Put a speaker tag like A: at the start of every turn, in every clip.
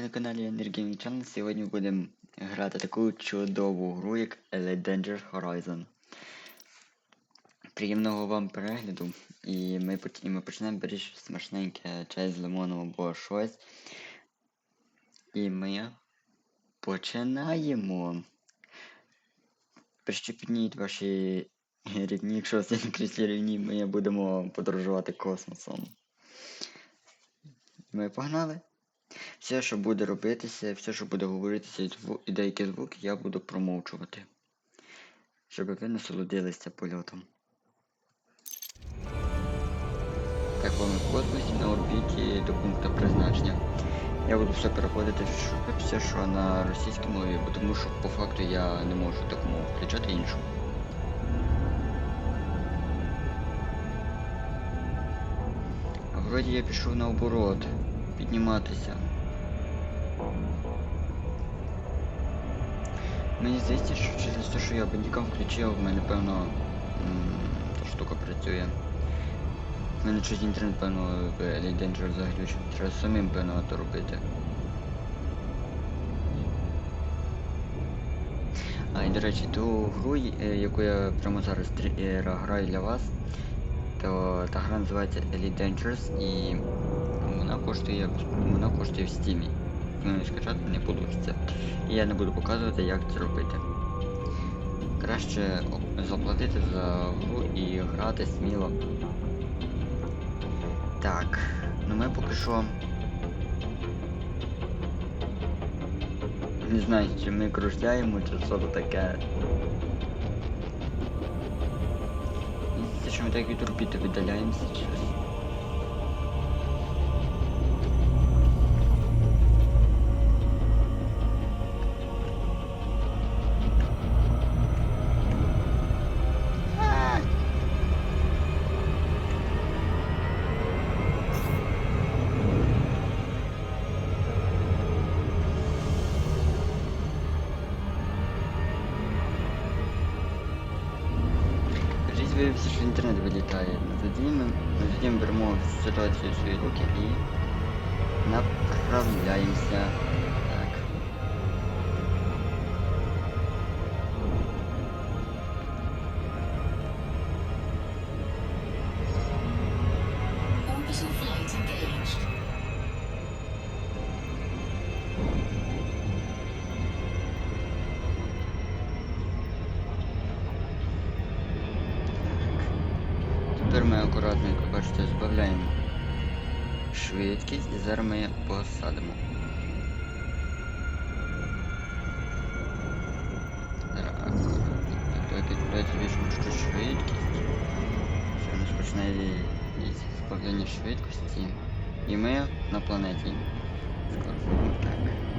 A: Ви на каналі Energy Channel. Сьогодні будемо грати таку чудову гру, як Elite Dangerous Horizon. Приємного вам перегляду. І ми, і ми почнемо більш смачненьке чай з лимоном або щось. І ми починаємо. Прищепніть ваші рівні, якщо крізь рівні, ми будемо подорожувати космосом. Ми погнали. Все, що буде робитися, все, що буде говоритися, і деякі звуки, я буду промовчувати. Щоб ви насолодилися польотом. Так, ми в космосі на орбіті до пункту призначення. Я буду все переходити все, що на російській мові, тому що по факту я не можу таку мову включати іншу. Вроді я пішов наоборот. Підніматися. Мені здається, що через те, що я бандікам включив, в мене певно та штука працює. В мене щось інтернет, певно, Elite Dangerous заглючив. Треба самим певно то робити. А і до речі, ту гру, е, яку я прямо зараз е, граю для вас, то та гра називається Elite Dangerous і вона коштує вона коштує в стімі. Ну скачати не вийде. І я не буду показувати, як це робити. Краще заплатити за гру і грати сміло. Так, ну ми поки що. Не знаю, чи ми кружляємо, чи що то таке. Здається, що ми так від орбіти віддаляємося щось. Виявився, що інтернет вилітає. Тоді ми, тоді ми беремо ситуацію в свої руки і направляємося. Швидкість і зараз ми посадимо. Так. Давайте, збільшимо чуть швидкість. Все, у нас і- і швидкості. І ми на планеті. Скоро. Так.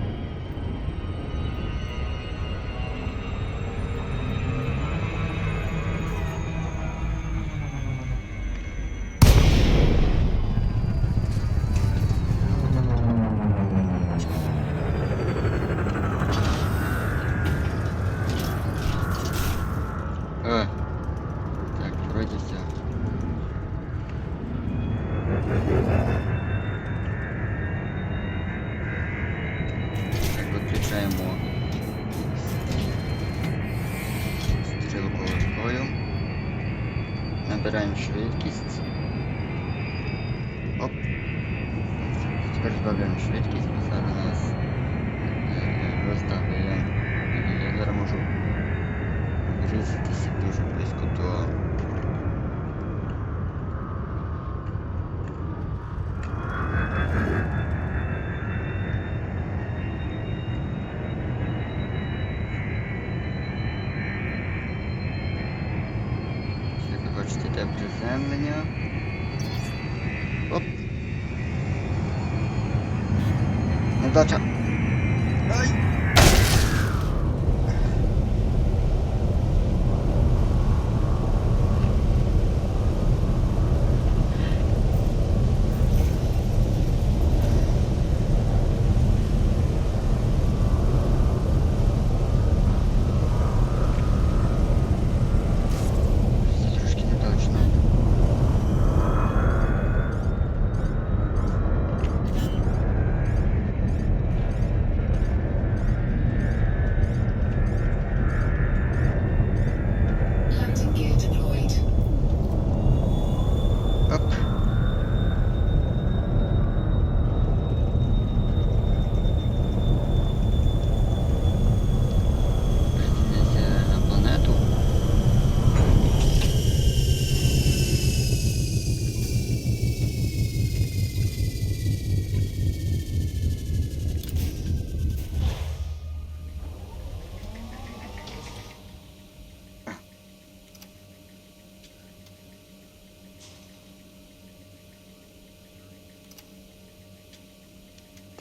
A: Набираємо швидкість. Оп. Тепер збавляємо швидкість, бо зараз нас розставляємо. роздавлює. І Я зараз можу врізатися дуже близько до. Як ви бачите, йде приземлення. Оп! Невдача! Ай! Це трошки не точно.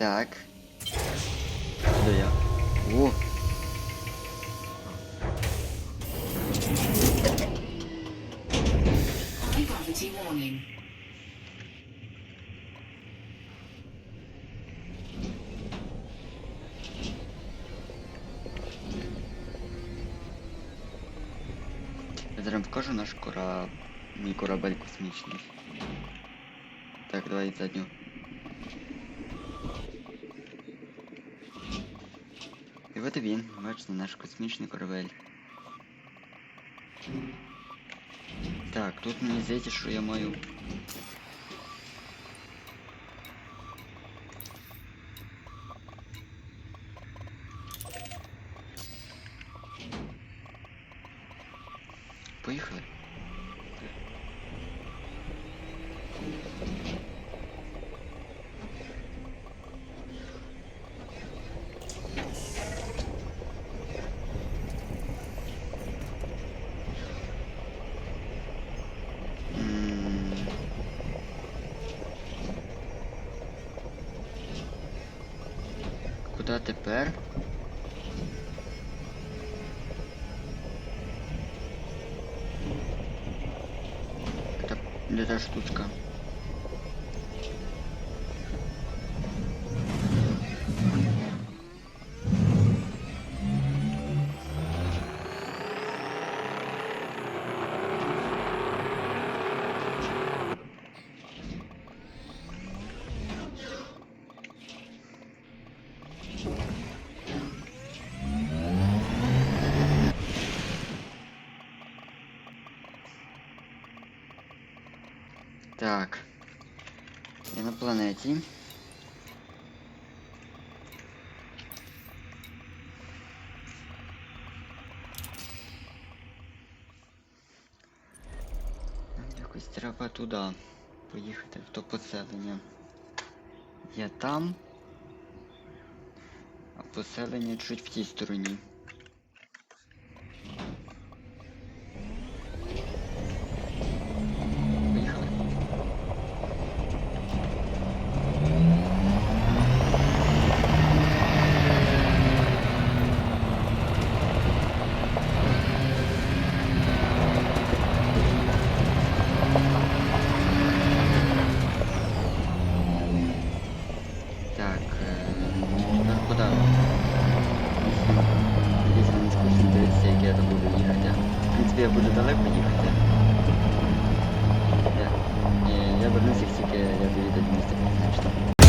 A: Так. Куди я? О! Я зараз покажу наш кора... Мій корабель космічний. Так, давай задню. І от він, бачите, наш космічний корабель. Так, тут мені здається, що я маю. Тепер? Это, это штучка? Так. Я на планеті. Якось треба туди поїхати в то поселення. Я там. А поселення чуть в тій стороні. Я вернусь, як тільки я доїду до міста Північного.